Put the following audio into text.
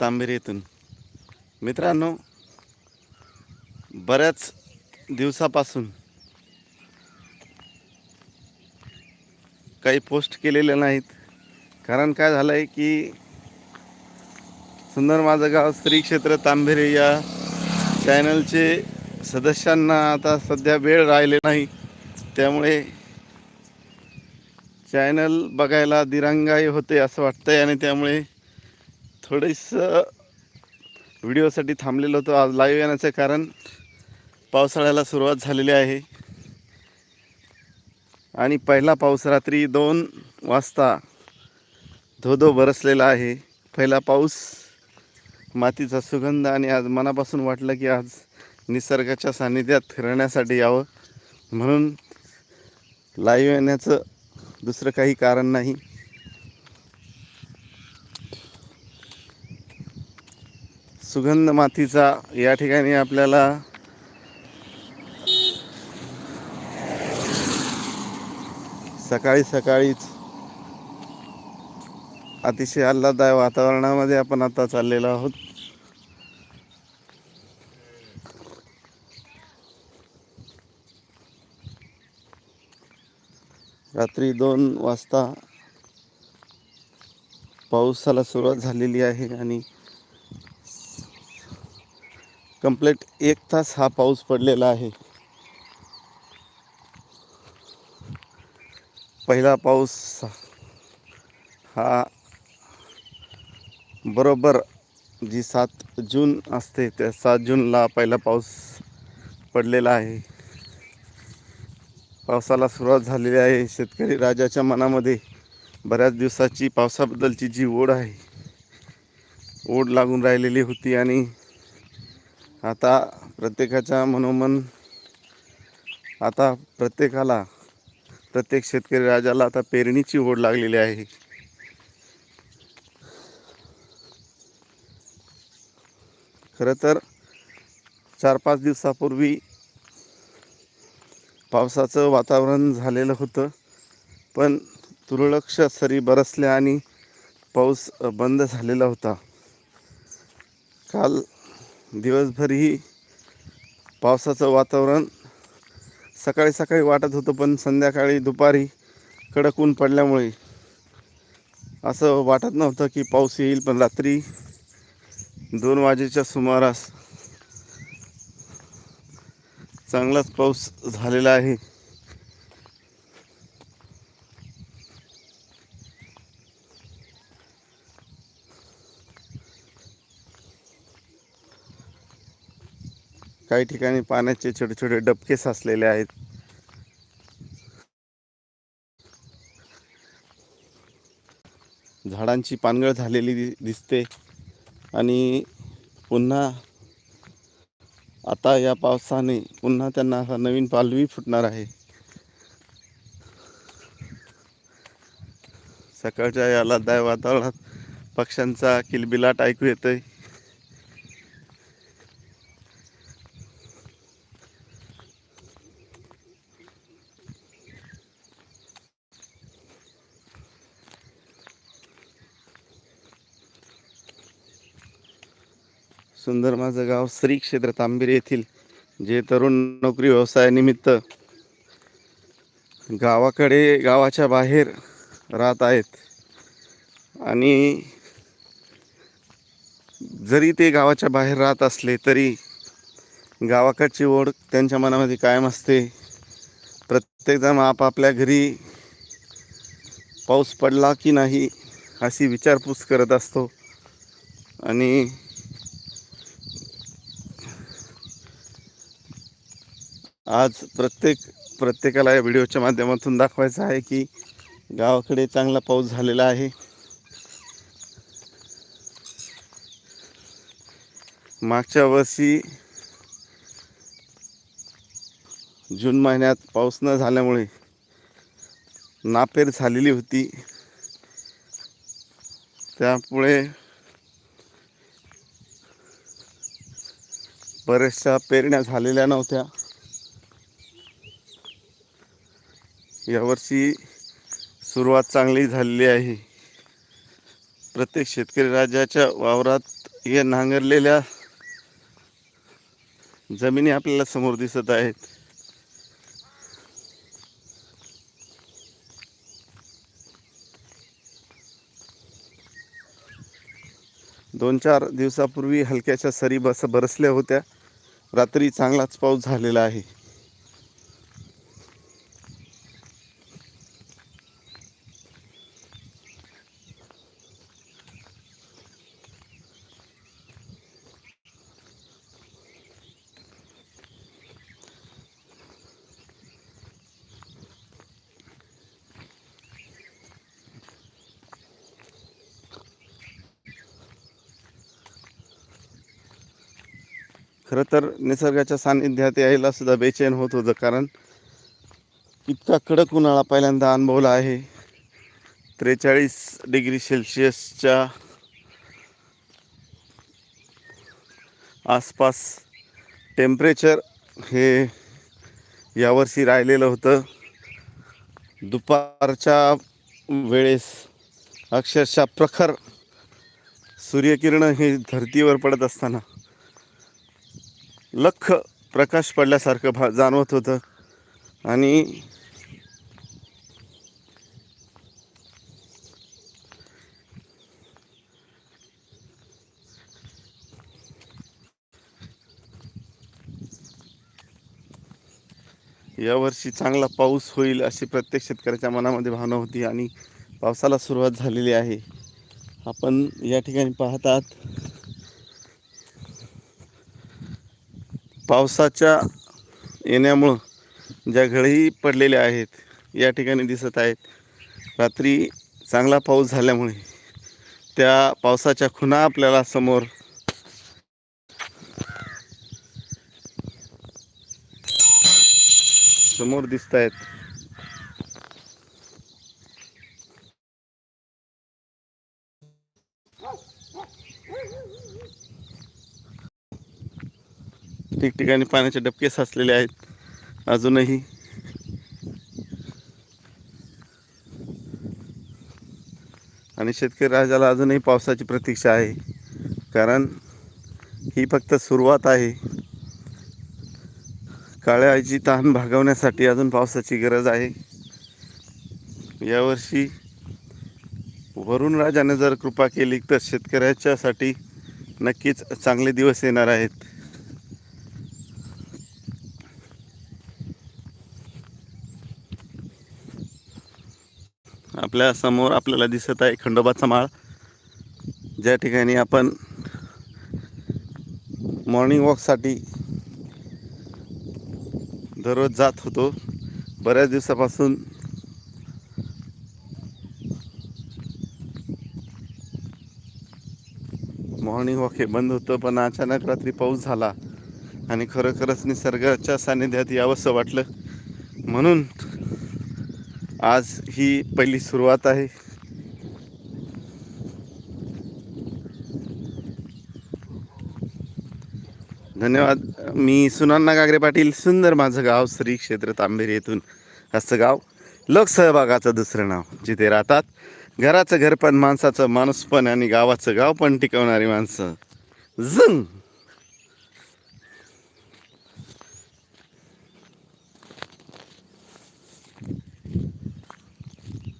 तांबेरी येथून मित्रांनो बऱ्याच दिवसापासून काही पोस्ट केलेल्या नाहीत. कारण काय झालं आहे की सुंदर माझं गाव स्त्री क्षेत्र तांबेरे या चॅनलचे सदस्यांना आता सध्या वेळ राहिले नाही. त्यामुळे चॅनल बघायला दिरंगाई होते असं वाटतंय आणि त्यामुळे थोडंसं व्हिडिओसाठी थांबलेलो होतो आज लाईव्ह येण्याचं कारण पावसाळ्याला सुरुवात झालेली आहे. आणि पहिला पाऊस रात्री दोन वाजता धोधो बरसलेला आहे. पहिला पाऊस मातीचा सुगंध आणि आज मनापासून वाटलं की आज निसर्गाच्या सान्निध्यात फिरण्यासाठी यावं. म्हणून लाईव्ह येण्याचं दुसरं काही कारण नाही. सुगंध मातीचा या ठिकाणी आपल्याला सकाळी सकाळीच अतिशय आल्हाददायक वातावरणामध्ये आपण आता चाललेलो आहोत. रात्री दोन वाजता पावसाला सुरुवात झालेली आहे आणि कंप्लीट एक तास हा पाऊस पडलेला आहे. पहिला पाऊस हा बरोबर जी सात जून असते त्या सात जूनला पहिला पाऊस पडलेला आहे. पावसाला सुरुवात झालेली आहे. शेतकरी राजाच्या मनामध्ये बऱ्याच दिवसाची पावसाबद्दलची जी ओढ आहे ओढ लागून राहिलेली होती आणि आता प्रत्येकाच्या मनोमन आता प्रत्येकाला प्रत्येक शेतकरी राजाला आता पेरणीची ओढ लागलेली आहे. खरं तर चार पाच दिवसापूर्वी पावसाचं वातावरण झालेलं होतं पण तुरळक्ष सरी बरसल्या आणि पाऊस बंद झालेला होता. काल दिवसभरही पावसाचं वातावरण सकाळी सकाळी वाटत होतं पण संध्याकाळी दुपारी कडक ऊन पडल्यामुळे असं वाटत नव्हतं की पाऊस येईल पण रात्री दोन वाजेच्या सुमारास चांगलाच पाऊस झालेला आहे. काही ठिकाणी पाण्याचे छोटे छोटे डबके साचलेले आहेत. झाडांची पानगळ झालेली दि- दिसते. आणि पुन्हा आता या पावसाने पुन्हा त्यांना असा नवीन पालवी फुटणार आहे. सकाळच्या याला दाय वातावरणात पक्ष्यांचा किलबिलाट ऐकू येतोय. सुंदर माझं गाव श्री क्षेत्र तांबिरी येथील जे तरुण नोकरी व्यवसायानिमित्त गावाकडे गावाच्या बाहेर राहत आहेत. आणि जरी ते गावाच्या बाहेर राहत असले तरी गावाकडची ओढ त्यांच्या मनामध्ये कायम असते. प्रत्येकजण आपापल्या घरी पाऊस पडला की नाही अशी विचारपूस करत असतो. आणि आज प्रत्येक प्रत्येकाला या व्हिडिओच्या माध्यमातून दाखवायचं आहे की गावाकडे चांगला पाऊस झालेला आहे. मागच्या वर्षी जून महिन्यात पाऊस न झाल्यामुळे नापेर झालेली होती. त्यामुळे बऱ्याचशा पेरण्या झालेल्या नव्हत्या. यावर्षी सुरुवात चांगली झालेली आहे. प्रत्येक शेतकरी राजाच्या वावरात या नांगरलेल्या जमिनी आपल्याला समोर दिसत आहेत. दोन चार दिवसापूर्वी हलक्याच्या सरी बस बरसल्या होत्या. रात्री चांगलाच पाऊस झालेला आहे. खरं तर निसर्गाच्या सान्निध्यात यायला सुद्धा बेचैन होत होतं कारण इतका कडक उन्हाळा पहिल्यांदा अनुभवला आहे. त्रेचाळीस डिग्री सेल्सिअसच्या आसपास टेम्परेचर हे यावर्षी राहिलेलं होतं. दुपारच्या वेळेस अक्षरशः प्रखर सूर्यकिरण हे धर्तीवर पडत असताना लख प्रकाश पडल्यासारखं भा जाणवत होतं. आणि यावर्षी चांगला पाऊस होईल अशी प्रत्येक शेतकऱ्याच्या मनामध्ये भावना होती आणि पावसाला सुरुवात झालेली आहे. आपण या ठिकाणी पाहतात पावसाच्या येण्यामुळं ज्या घडही पडलेल्या आहेत या ठिकाणी दिसत आहेत रात्री चांगला पाऊस झाल्यामुळे त्या पावसाच्या खुणा आपल्याला समोर समोर दिसत आहेत ठिकठिकाणी पाण्याचे डबके साचलेले आहेत. अजूनही. आणि शेतकरी राजाला अजूनही पावसाची प्रतीक्षा आहे. कारण ही फक्त सुरुवात आहे. काळ्या आईची तहान भागवण्यासाठी अजून पावसाची गरज आहे. यावर्षी वरुण राजाने जर कृपा केली तर शेतकऱ्याच्यासाठी नक्कीच चांगले दिवस येणार आहेत. आपल्यासमोर आपल्याला दिसत आहे खंडोबाचा माळ. ज्या ठिकाणी आपण मॉर्निंग वॉकसाठी दररोज जात होतो बऱ्याच दिवसापासून मॉर्निंग वॉक हे बंद होतं पण अचानक रात्री पाऊस झाला आणि खरोखरच निसर्गाच्या सानिध्यात यावंसं वाटलं. म्हणून आज ही पहिली सुरुवात आहे. धन्यवाद. मी सुनान्ना गागरे पाटील सुंदर माझं गाव श्री क्षेत्र तांबेरी येथून. असं गाव लोकसहभागाचं दुसरं नाव जिथे राहतात घराचं घर पण माणसाचं माणूस पण आणि गावाचं गाव पण टिकवणारी माणसं. झंग!